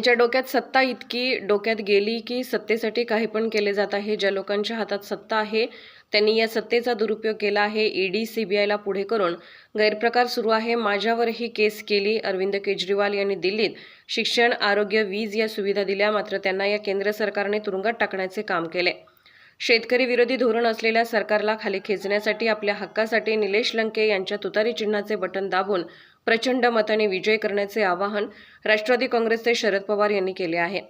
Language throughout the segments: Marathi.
यांच्या डोक्यात सत्ता इतकी डोक्यात गेली की सत्तेसाठी काही पण केले जात आहे. ज्या लोकांच्या हातात सत्ता आहे त्यांनी या सत्तेचा दुरुपयोग केला आहे ईडी सीबीआयला पुढे करून. गैरप्रकार सुरू आहे. माझ्यावरही केस केली. अरविंद केजरीवाल यांनी दिल्लीत शिक्षण आरोग्य वीज या सुविधा दिल्या. मात्र त्यांना या केंद्र सरकारने तुरुंगात टाकण्याचे काम केले. शेतकरी विरोधी धोरण असलेल्या सरकारला खाली खेचण्यासाठी आपल्या हक्कासाठी निलेश लंके यांच्या तुतारी चिन्हाचे बटन दाबून प्रचंड मताने विजय करण्याचे आवाहन राष्ट्रवादी काँग्रेसचे शरद पवार यांनी केले आहे.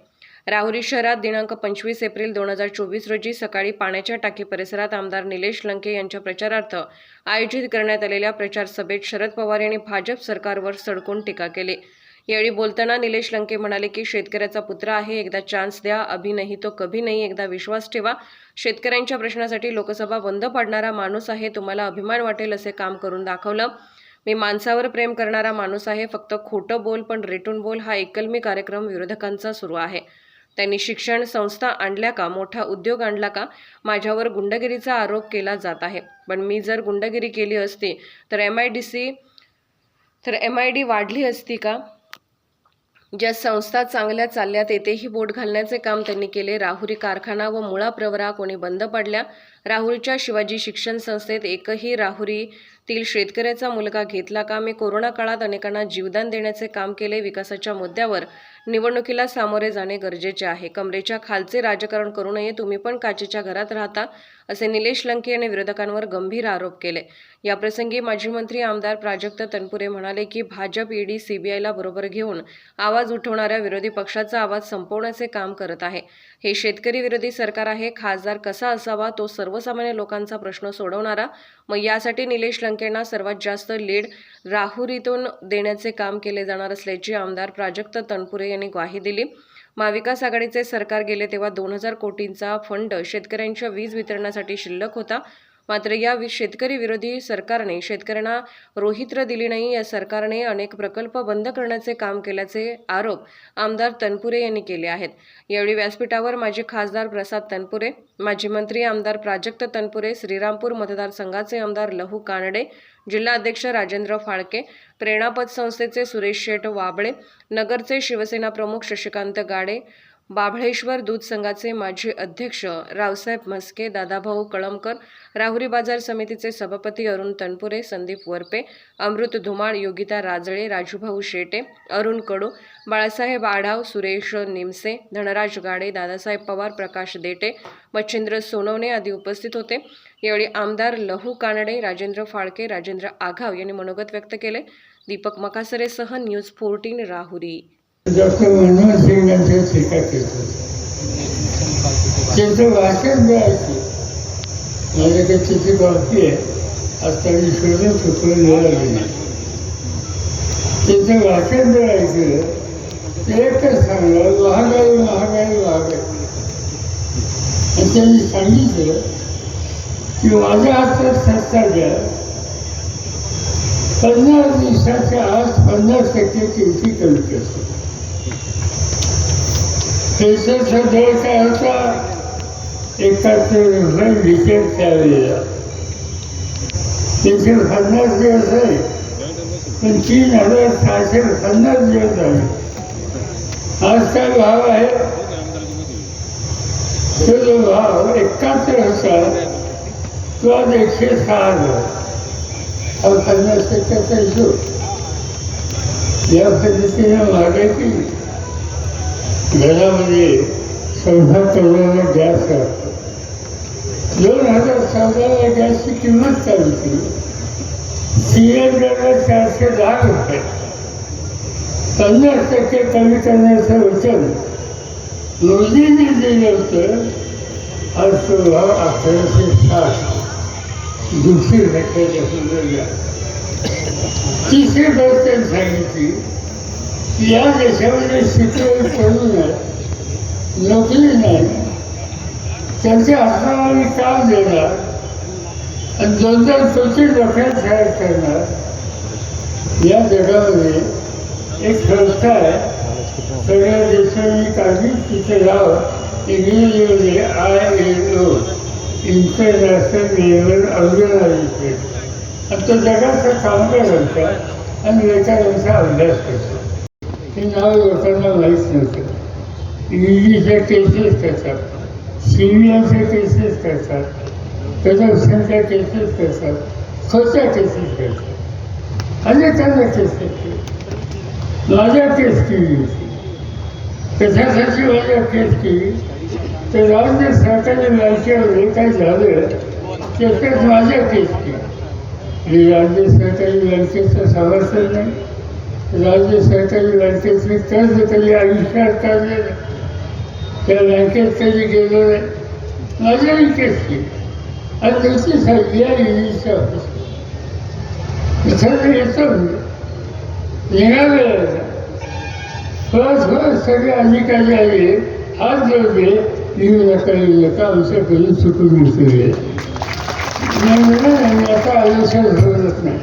राहुरी शहरात दिनांक पंचवीस एप्रिल दोन हजार चोवीस रोजी सकाळी पाण्याच्या टाकी परिसरात आमदार निलेश लंके यांच्या प्रचारार्थ आयोजित करण्यात आलेल्या प्रचार सभेत शरद पवार यांनी भाजप सरकारवर सडकून टीका केली. यावेळी बोलताना निलेश लंके म्हणाले की शेतकऱ्याचा पुत्र आहे एकदा चान्स द्या अभि नाही तो कभी नाही एकदा विश्वास ठेवा. शेतकऱ्यांच्या प्रश्नासाठी लोकसभा बंद पाडणारा माणूस आहे तुम्हाला अभिमान वाटेल असे काम करून दाखवलं. मी माणसावर प्रेम करणारा माणूस आहे फक्त खोटं बोल पण रेटून बोल हा एकलमी कार्यक्रम विरोधकांचा सुरू आहे. त्यांनी शिक्षण संस्था आणल्या का मोठा उद्योग आणला का माझ्यावर गुंडगिरीचा आरोप केला जात आहे. पण मी जर गुंडगिरी केली असती तर एम आय डी सी तर एम आय डी वाढली असती का? ज्या संस्था चांगल्या चालल्या तेथेही बोट घालण्याचे काम त्यांनी केले. राहुरी कारखाना व मुळा प्रवरा कोणी बंद पडल्या? राहुरीच्या शिवाजी शिक्षण संस्थेत एकही राहुरी तील शेतकऱ्याचा मुलगा घेतला का? मी कोरोना काळात अनेकांना जीवदान देण्याचे काम केले. विकासाच्या मुद्द्यावर निवडणुकीला सामोरे जाणे गरजेचे आहे. कमरेच्या खालचे राजकारण करू नये. तुम्ही पण काचेच्या घरात राहता असे निलेश लंके यांनी विरोधकांवर गंभीर आरोप केले. याप्रसंगी माजी मंत्री आमदार प्राजक्त तनपुरे म्हणाले की भाजप ईडी सीबीआयला बरोबर घेऊन आवाज उठवणाऱ्या विरोधी पक्षाचा आवाज संपवण्याचे काम करत आहे. हे शेतकरी विरोधी सरकार आहे. खासदार कसा असावा? तो सर्वसामान्य लोकांचा प्रश्न सोडवणारा. मग यासाठी निलेश लंकेंना सर्वात जास्त लीड राहुरीतून देण्याचे काम केले जाणार असल्याची आमदार प्राजक्त तनपुरे यांनी ग्वाही दिली. महाविकास आघाडीचे सरकार गेले तेव्हा दोन हजार कोटींचा फंड शेतकऱ्यांच्या वीज वितरणासाठी शिल्लक होता. मात्र या शेतकरी विरोधी सरकारने शेतकऱ्यांना रोहित्र दिली नाही. या सरकारने अनेक प्रकल्प बंद करण्याचे काम केल्याचे आरोप आमदार तनपुरे यांनी केले आहेत. यावेळी व्यासपीठावर माजी खासदार प्रसाद तनपुरे माजी मंत्री आमदार प्राजक्त तनपुरे श्रीरामपूर मतदारसंघाचे आमदार लहू कानडे जिल्हा अध्यक्ष राजेंद्र फाळके प्रेरणापद संस्थेचे सुरेश शेठ वाबळे नगरचे शिवसेना प्रमुख शशिकांत गाडे बाभळेश्वर दूध संघाचे माजी अध्यक्ष रावसाहेब म्हस्के दादाभाऊ कळमकर राहुरी बाजार समितीचे सभापती अरुण तनपुरे संदीप वरपे अमृत धुमाळ योगिता राजळे राजूभाऊ शेटे अरुण कडू बाळासाहेब आढाव सुरेश निमसे धनराज गाडे दादासाहेब पवार प्रकाश देटे मच्छिंद्र सोनवणे आदी उपस्थित होते. यावेळी आमदार लहू कानडे राजेंद्र फाळके राजेंद्र आघाव यांनी मनोगत व्यक्त केले. Deepak मकासरेसह news fourteen Rahuri. Doctor Manmohan Singh यांच्या टीका करतो त्यांचं वाचन द्यायचं माझ्याकडे तिची बाबती आहे आज त्यांनी शोधून चुकलं मिळालं नाही. त्यांचं वाचन द्यायचं ते एकच सांगलं महागाई महागाई महागाई. आणि त्यांनी सांगितलं की माझ्या हातात सत्ता द्या. पन्नास दिवसाच्या आत पन्नास टक्के किमती कमी करतो पेशंटचा दर काय होता एकाहत्तर रुपये लिटर त्यावेळेला त्याचे पन्नास दिवस आहे. पण तीन हजार सहाशे पन्नास दिवस आहे आज काय भाव आहे? तो जो भाव एकाहत्तर होता तो आज एकशे सहा हजार. हा पन्नास टक्क्याचा हिशोब या पद्धतीने महागाई घरामध्ये चौदा करोडाला गॅस असतो. दोन हजार चौदाला गॅसची किंमत चालू होती? सिलेंडरला चारशे दहा रुपये. पन्नास टक्के कमी करण्याचं वचन मोदींनी दिलं होतं आज तो भाव अकराशे साठ. दुसरी घटना तिसरी गोष्ट सांगितली या देशामध्ये शिकलेले पडू नये नोकरी नाही. त्यांच्या हाताला काम देणार. आणि दोन दोन कोटी डोक्यात तयार करणार. या जगामध्ये एक संस्था आहे. सगळ्या देशांनी काढली तिथे नाव इंग्रजीमध्ये I N O international level organization आणि तो जगाचा काम कामगारांचा आणि लेखकांचा अभ्यास करतो. हे नाव लोकांना माहीत नव्हतं. ईडीच्या केसेस करतात सी बी आयच्या केसेस करतात कदमशनच्या केसेस करतात खोच्या केसेस करतात अनेकांना केसेस केली. माझ्या केस केली होती. कशासाठी माझ्या केस केली. तर राज्य सरकारी बँकेवर काही झालं? त्याच्यात माझ्या केस केली. आणि राज्य सरकारी बँकेचं समर्थन नाही. राज्य सरकारी बँकेचे कर्ज कधी आयुष्यात काढले त्या बँकेत कधी गेलो नाही. माझ्याही केस आणि त्याची सगळ्या ईडीच्या इथं येतो. निघाले थोडं थोडं सगळे अधिकारी आले. हात जोडले. येऊ नका येऊ नका. आमच्याकडून चुकून उचलले नाही. आता आयुष्यात होतच नाही.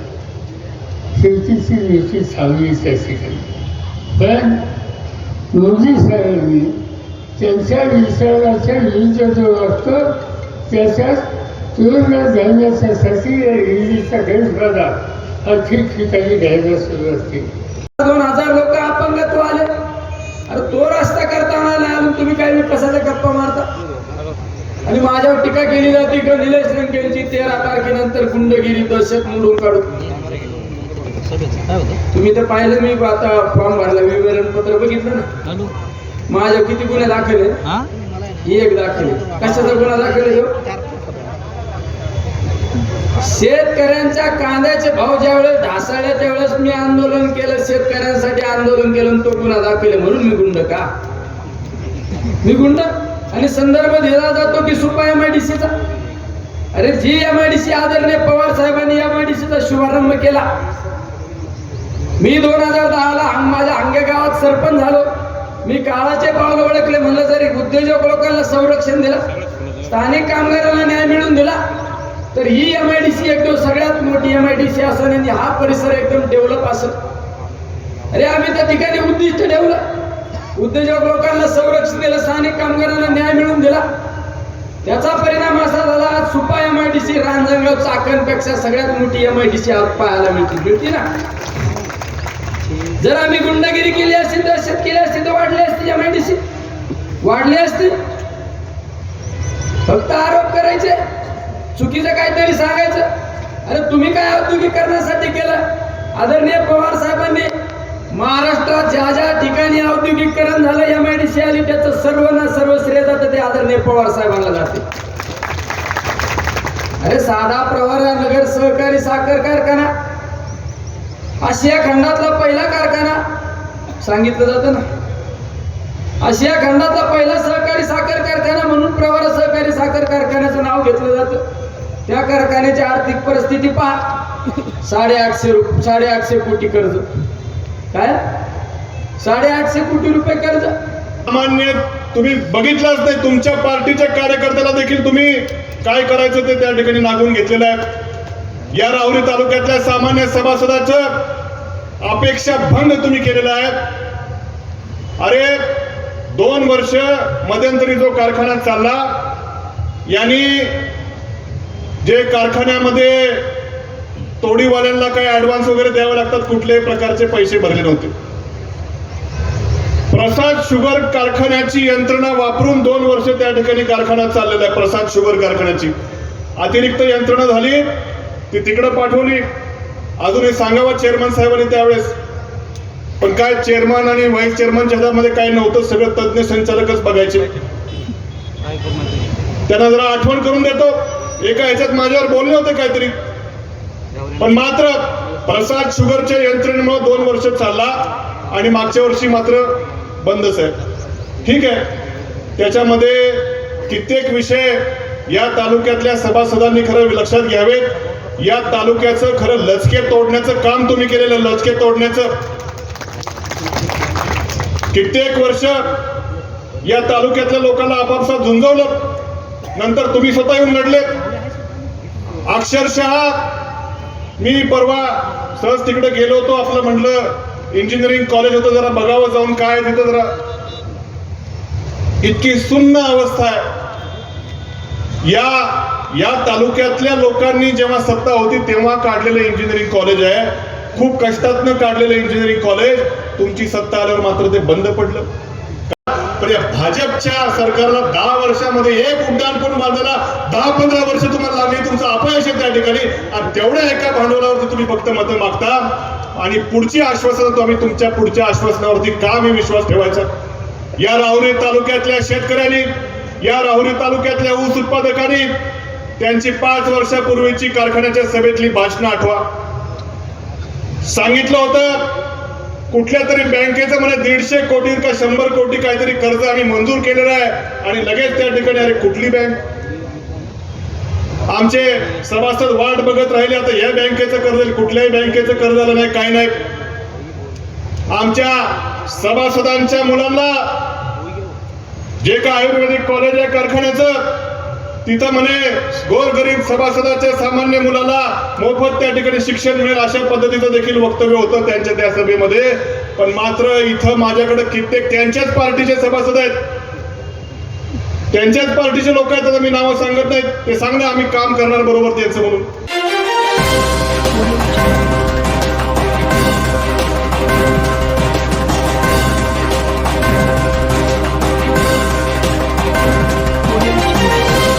शेतीची नीती चांगली त्या ठिकाणी पण मोदी साहेबांनी त्यांच्या विचाराच्या विरुद्ध जो वागतो त्याच्यात तुरुंगात घालण्याच्यासाठी ईडीचा गैरफायदा हा ठिकठिकाणी घ्यायला सुरुवात केली दोन हजार लोक अपंगत्व आले. अरे तो रस्ता करताना नाही अजून तुम्ही काय मी कशाचा गप्पा मारता? आणि माझ्यावर टीका केली जाते की निलेश लंकेंची तेरा तारखेनंतर गुंडगिरी दहशत मोडून काढू तुम्ही तर पाहिलं मी आता फॉर्म भरला विवरण पत्र बघितलं ना. माझ्या किती गुन्हे दाखल आहे एक दाखल आहे. कशाचा गुन्हा दाखल आहे ह्यो? शेतकऱ्यांच्या कांद्याचे भाव ज्यावेळेस ढासळले त्यावेळेस मी आंदोलन केलं. शेतकऱ्यांसाठी आंदोलन केलं आणि तो गुन्हा दाखल आहे म्हणून मी गुंड का? मी गुंड? आणि संदर्भ दिला जातो की सुपा एम आय डी सीचा अरे जी एम आय डी सी आदरणीय पवार साहेबांनी एम आय डी सीचा शुभारंभ केला. मी दोन हजार दहाला माझ्या अंगे गावात सरपंच झालो. मी काळाचे पावलं ओळखले म्हणलं जरी उद्योजक लोकांना संरक्षण दिलं स्थानिक कामगारांना न्याय मिळून दिला तर ही एम आय डी सी एकदम सगळ्यात मोठी एम आय डी सी असं आणि हा परिसर एकदम डेव्हलप असं अरे आम्ही त्या ठिकाणी उद्दिष्ट ठेवलं. उद्योजक लोकांना संरक्षण दिलं स्थानिक कामगारांना न्याय मिळून दिला. त्याचा परिणाम असा झाला Supa M I D C Ranjangaon चाकणपेक्षा सगळ्यात मोठी एम आय डी सी आज पाहायला मिळते. मिळते ना? जर आम्ही गुंडगिरी केली असती दहशत केली असती तर वाढली असती एम आय डी वाढली असती. फक्त आरोप करायचे. चुकीचं काहीतरी सांगायचं. अरे तुम्ही काय औद्योगिकरणासाठी केलं? आदरणीय पवार साहेबांनी महाराष्ट्रात ज्या ज्या ठिकाणी औद्योगिकरण झालं एम आय डी सी आली त्याचं सर्व ना सर्व श्रेय जातं ते आदरणीय पवार साहेबांना जाते. अरे साधा प्रवारा नगर सहकारी साखर कारखाना आशिया खंडातला पहिला कारखाना सांगितलं जातं ना. आशिया खंडातला पहिला सहकारी साखर कारखाना म्हणून प्रवारा सहकारी साखर कारखान्याचं नाव घेतलं जातं. त्या कारखान्याची आर्थिक परिस्थिती पहा. साडेआठशे रुप साडेआठशे कोटी कर्ज. काय? साडेआठशे कोटी रुपये कर्ज. सामान्य तुम्ही बघितलंच नाही तुमच्या पार्टीच्या कार्यकर्त्याला देखील तुम्ही काय करायचं ते त्या ठिकाणी नागून घेतलेलं आहे. या राहुरी तालुक्यातल्या सामान्य सभासदाचं अपेक्षा भंग तुम्ही केलेला आहे. अरे दोन वर्ष मध्यंतरी जो कारखाना चालला यांनी जे कारखान्यामध्ये तोडीवाल्यांना काही ऍडव्हान्स वगैरे द्यावे लागतात कुठल्याही प्रकारचे पैसे भरले नव्हते. प्रसाद शुगर कारखान्याची यंत्रणा वापरून दोन वर्ष त्या ठिकाणी कारखाना चाललेला आहे प्रसाद शुगर कारखान्याची. अतिरिक्त यंत्रणा झाली ती तिकडं पाठवली. अजूनही सांगावं चेअरमन साहेबांनी त्यावेळेस. पण काय चेअरमन आणि व्हाईस चेअरमनच्या हातामध्ये काय नव्हतं सगळं तज्ज्ञ संचालकच बघायचे. त्यांना जरा आठवण करून देतो. एका ह्याच्यात माझ्यावर बोलले होते काहीतरी. पण मात्र प्रसाद शुगरच्या यंत्रणेमुळे दोन वर्ष चालला आणि मागच्या वर्षी मात्र बंदच आहे ठीक आहे. त्याच्यामध्ये कित्येक विषय या तालुक्यातल्या सभासदांनी खरं लक्षात घ्यावेत. या तालुक्याचं खरं लचके तोडण्याचं काम तुम्ही केलेलं लचके तोडण्याचं. कित्येक वर्ष या तालुक्यातल्या लोकांना आपापसात झुंजवलं. नंतर तुम्ही स्वतः येऊन लढले अक्षरशः मी परवा सहज तिकडे गेलो होतो आपलं म्हटलं इंजिनिअरिंग कॉलेज होतं जरा बघावं जाऊन काय तिथं जरा. इतकी सुन्न अवस्था आहे. या या तालुक्यातल्या लोकांनी जेव्हा सत्ता होती तेव्हा काढलेलं इंजिनिअरिंग कॉलेज आहे. खूप कष्टातनं काढलेलं इंजिनिअरिंग कॉलेज तुमची सत्ता आल्यावर मात्र ते बंद पडलं. पण या भाजपच्या सरकारला दहा वर्षामध्ये एक उड्डाण पण बांधायला दहा पंधरा वर्ष तुम्हाला लागली. तुमचं अपयश आहे त्या ठिकाणी. आणि तेवढ्या एका भांडवलावरती तुम्ही फक्त मतं मागता. आणि पुढची आश्वासनं तो आम्ही तुमच्या पुढच्या आश्वासनावरती का मी विश्वास ठेवायचा? या राहुरी तालुक्यातल्या शेतकऱ्यांनी या राहुरी तालुक्यातल्या ऊस उत्पादकांनी त्यांची पाच वर्षापूर्वीची कारखान्याच्या सभेतली भाषणं आठवा. सांगितलं होतं कुठल्या तरी बँकेचं म्हणे दीडशे कोटी का शंभर कोटी काहीतरी कर्ज आम्ही मंजूर केलेलं आहे आणि लगेच त्या ठिकाणी अरे कुठली बँक? आमचे सभासद वाट बघत राहिले आता या बँकेचं कर्ज कुठल्याही बँकेचं कर्ज आलं नाही काही नाही. आमच्या सभासदांच्या मुलांना जे का आयुर्वेदिक कॉलेज आहे कारखान्याचं तिथं म्हणे गोरगरीब सभासदाच्या सामान्य मुलाला मोफत त्या ठिकाणी शिक्षण मिळेल अशा पद्धतीचं देखील वक्तव्य होतं त्यांच्या त्या सभेमध्ये. पण मात्र इथं माझ्याकडे कित्येक त्यांच्याच पार्टीचे सभासद आहेत. त्यांच्याच पार्टीचे लोक आहेत आता मी नावं सांगत नाहीत. ते सांगणं आम्ही काम करणार बरोबर त्यांचं म्हणून.